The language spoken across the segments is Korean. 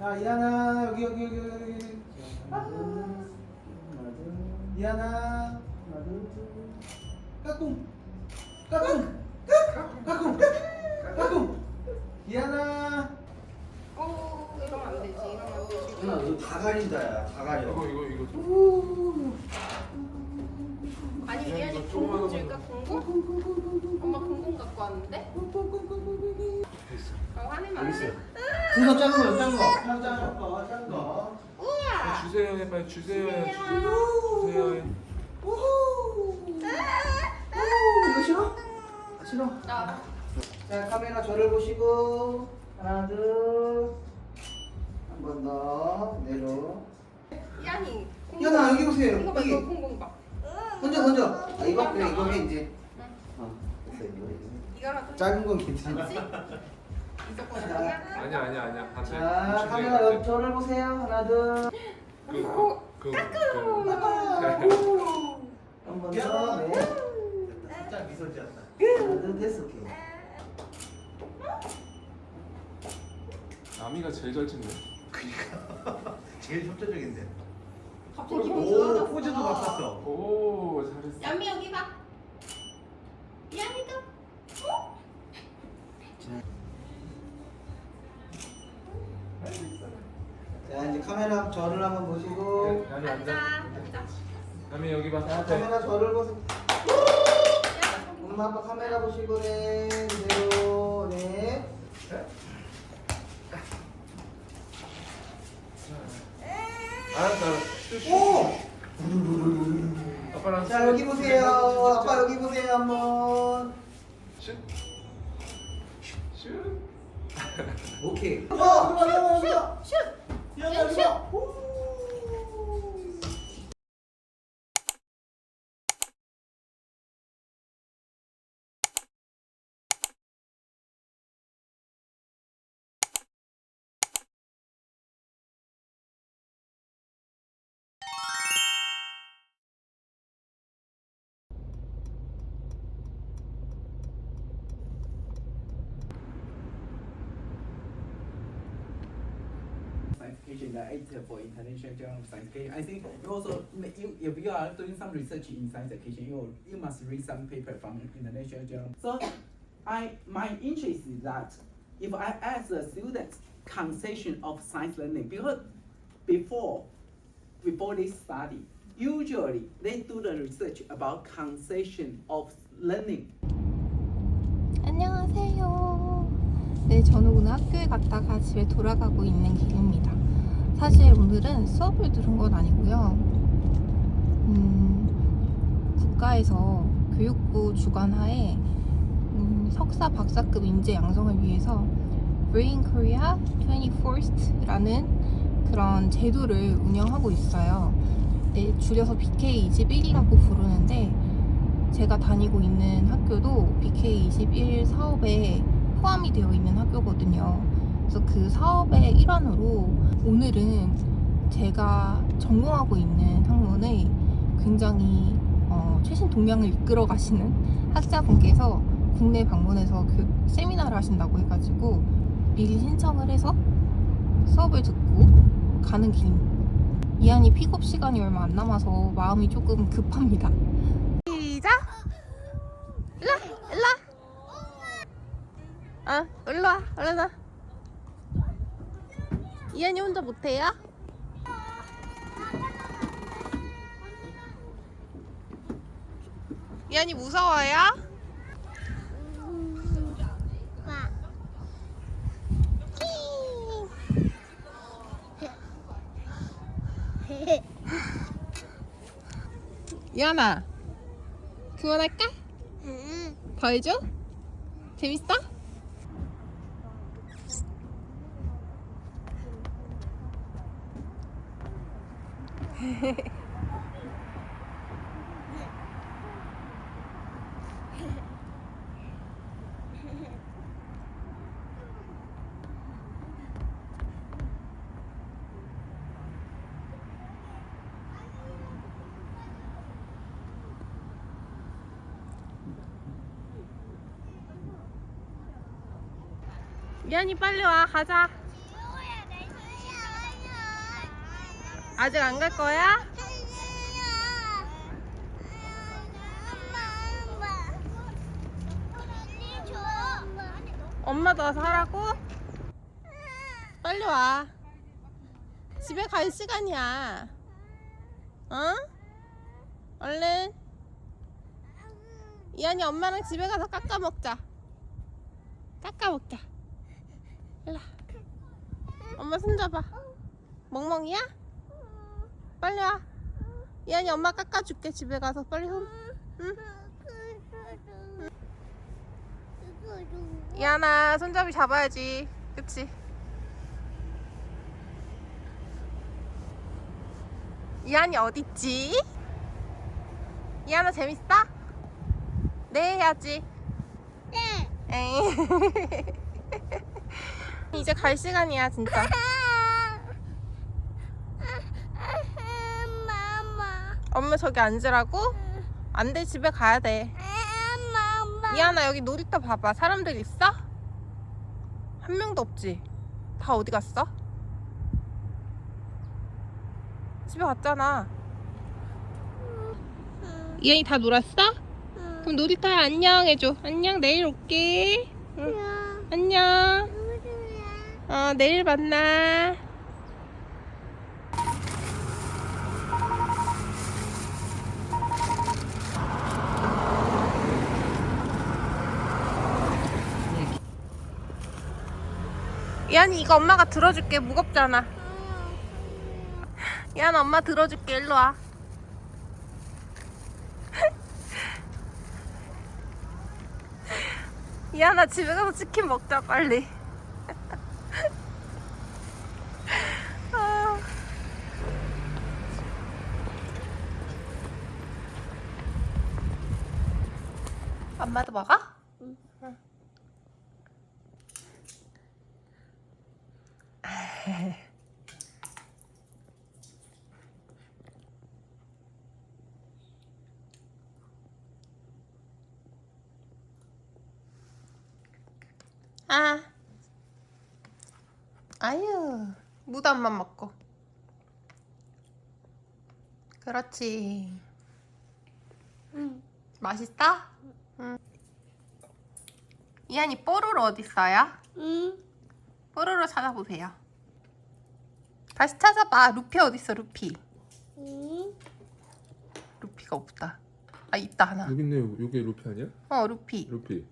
자, 이하나 여기 여기 여기 여기 여기. 이하나. 까꿍. 까꿍. 까꿍. 까꿍. 이하나. 어 이러면 안 되지 이러면 안 되지 누나 너다 가린다 야. 다 가려. 이거 이거 이거 아니 이거 조그마한 공공 줄까 공공? 엄마 공공 갖고 왔는데? 됐어. 어 화내면 안 돼? 그거 작은 거, 작은 거. 작은 거, 작은 거. 우와 주세요 해 빨리 주세요 해 주세요 해. 우후. 이거 싫어? 아, 싫어. 나 자 카메라 저를 보시고 하나 둘 한 번 더 내려 미안이 야나 여기 봐 여기 이거 공공 봐 던져 던져 아, 이거 그래 이거 해 이제 어 됐어 이거 해. 이거라도 작은 건 괜찮아 자. 아니야? 아니야 아니야 아니야 같이 자 카메라 저를 보세요 하나 둘 그그 한 번 더, 네. 살짝 미소 지었다. 하나 둘 됐어, 오케이. 남이가 제일 잘 찍네. 제일 협조적인데. 갑자기 기분 오, 좋아졌어 포즈도 바꿨어. 오 잘했어. 얌미 여기 봐 미안이도 저를 한번 보시고 남이 앉아 앉아. 남이 여기 봐. 자. 카메라 저를 보세요 엄마 아빠 카메라 보시고 네 그대로 네 알았어. 알았어. 오! 아빠랑 자 여기 보세요 아빠 여기 보세요 한번 슛. 슛. 오케이 어! 슛! 슛! 슛! science education, the eight for international journal of science education. I think you also, you, if you are doing some research in science education, you, you must read some paper from international journal. So, I my interest is that if I ask the students conception of science learning, because before before this study, usually they do the research about conception of learning. 안녕하세요. 네, 저는 오늘 학교에 갔다가 집에 돌아가고 있는 길입니다. 사실 오늘은 수업을 들은 건 아니고요. 음, 국가에서 교육부 주관하에 음, 석사 박사급 인재 양성을 위해서 Bring Korea 21st라는 그런 제도를 운영하고 있어요. 네, 줄여서 BK21이라고 부르는데 제가 다니고 있는 학교도 BK21 사업에 포함이 되어 있는 학교거든요. 그래서 그 사업의 일환으로 오늘은 제가 전공하고 있는 학문의 굉장히 어, 최신 동향을 이끌어 가시는 학자분께서 국내 방문해서 그 세미나를 하신다고 해가지고 미리 신청을 해서 수업을 듣고 가는 길입니다. 이한이 픽업 시간이 얼마 안 남아서 마음이 조금 급합니다. 시작! 일로 와. 어, 일로 와, 얼른 와. 이한이 혼자 못해요? 이한이 무서워요? 이한아, 그만할까? 더 해줘? 재밌어? 이한이 빨리 와, 가자. 아직 안 갈 거야? 엄마도 와서 하라고? 빨리 와. 집에 갈 시간이야. 어? 얼른. 이한이 엄마랑 집에 가서 깎아 먹자. 깎아 먹자. 와. 엄마 손 잡아. 멍멍이야? 빨리 와. 이한이 엄마 깎아줄게 집에 가서 빨리 손. 응? 이한아 손잡이 잡아야지. 그치? 이한이 어딨지? 이한아 재밌어? 네 해야지. 네. 이제 갈 시간이야 진짜. 엄마 저기 앉으라고? 안 돼 집에 가야 돼. 이하나 여기 놀이터 봐봐. 사람들 있어? 한 명도 없지. 다 어디 갔어? 집에 갔잖아. 이한이 다 놀았어? 그럼 놀이터에 안녕 해줘. 안녕 내일 올게. 응. 안녕. 어 내일 만나. 이한이 이거 엄마가 들어줄게 무겁잖아. 이한 엄마 들어줄게 일로 와. 이한아 집에 가서 치킨 먹자 빨리. 아. 엄마도 먹어? 아. 아유, 무단만 먹고. 그렇지. 맛있어? 응. 이한이 뽀로로 어딨어요? 뽀로로 찾아보세요. 다시 찾아봐. 루피 어딨어, 루피? 루피가 없다. 아, 있다, 하나. 여기 있네. 여기 루피 아니야? 어, 루피. 루피.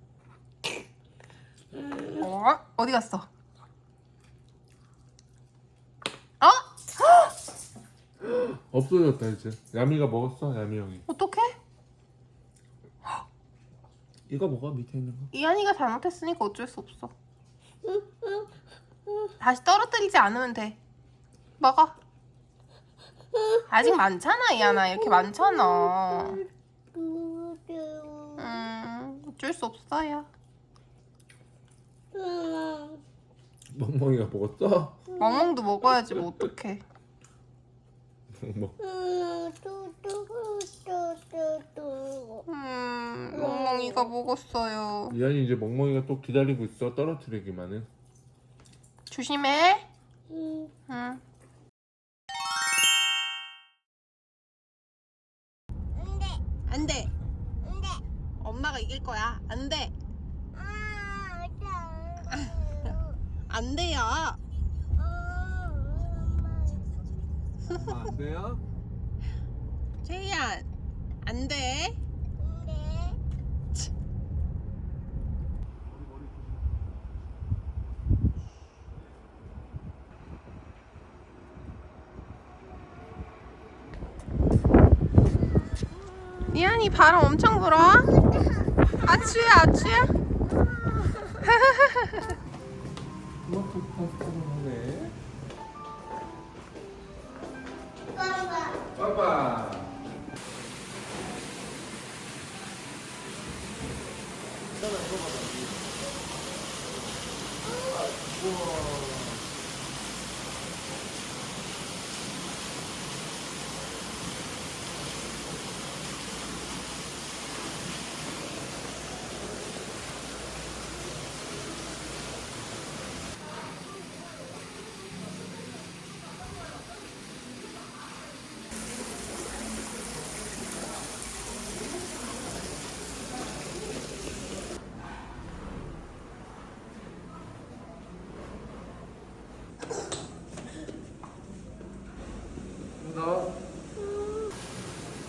어? 어디 갔어? 어? 없어졌다 이제. 야미가 먹었어. 야미 형이. 어떡해? 이거 먹어 밑에 있는 거. 이한이가 잘못했으니까 어쩔 수 없어. 다시 떨어뜨리지 않으면 돼. 먹어. 아직 많잖아, 이한아. 이렇게 많잖아. 음, 어쩔 수 없어요. 멍멍이가 먹었어? 멍멍도 먹어야지, 뭐 어떡해. 뭐. 음, 멍멍이가 먹었어요. 이한이 이제 멍멍이가 또 기다리고 있어. 떨어뜨리기만은. 조심해. 응. 거야. 안 돼. 안 돼요. 엄마 안 돼요? 최희안. 안 돼. 이한이 바람 엄청 불어.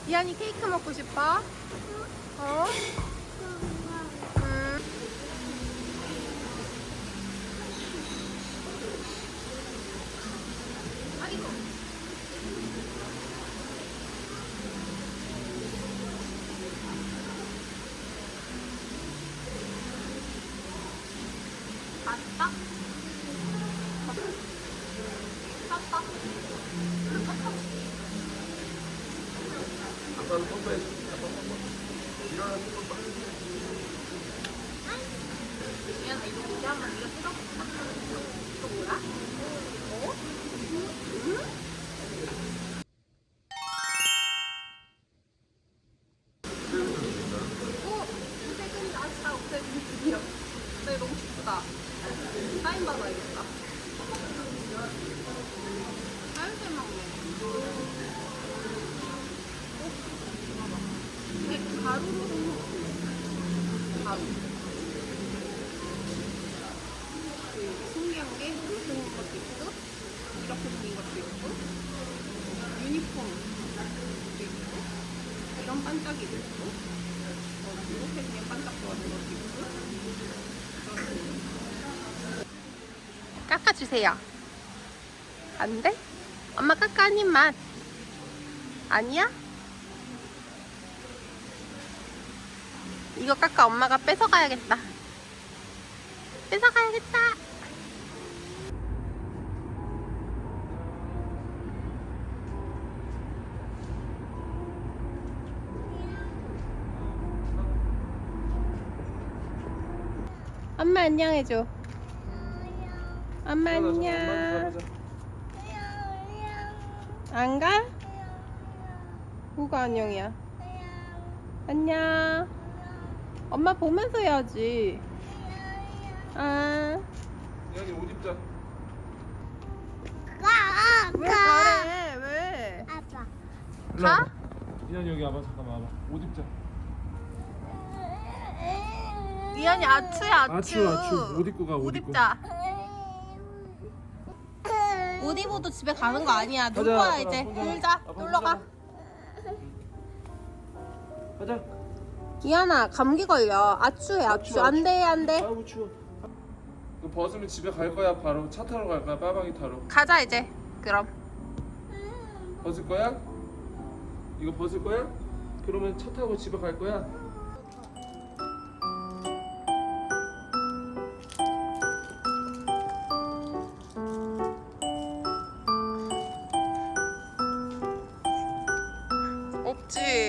디안이 케이크 먹고 싶어? 어? 음. 아이고. 맞다? 맞다? 아 있고 어, 이렇게 그냥 반짝거리는 것도 있고 깎아주세요. 안 돼? 엄마 깎아 한 입만. 아니야? 이거 깎아 엄마가 뺏어가야겠다. 뺏어가야겠다 엄마 안녕 해줘. 엄마 안녕. 안 가? 뭐가 안녕이야. 안녕. 엄마 보면서 해야지. 아. 이현이 옷 입자. 왜 가래? 왜? 가? 이현이 여기 와봐. 잠깐만 와봐. 옷 입자 이현이 아추야 아추 아추, 아추. 옷 입고 가, 옷옷 입고. 입자. 옷 입어도 집에 가는 거 아니야. 놀 가자, 거야 아빠, 이제. 혼자. 놀자. 가. 아빠 놀러 혼자. 가 가자. 이현아 감기 걸려. 아추해 아추 아추, 안돼 안돼. 아이고 추워. 이거 벗으면 집에 갈 거야 바로. 차 타러 갈 거야 빠방이 타러. 가자 이제. 그럼. 벗을 거야? 이거 벗을 거야? 그러면 차 타고 집에 갈 거야? 없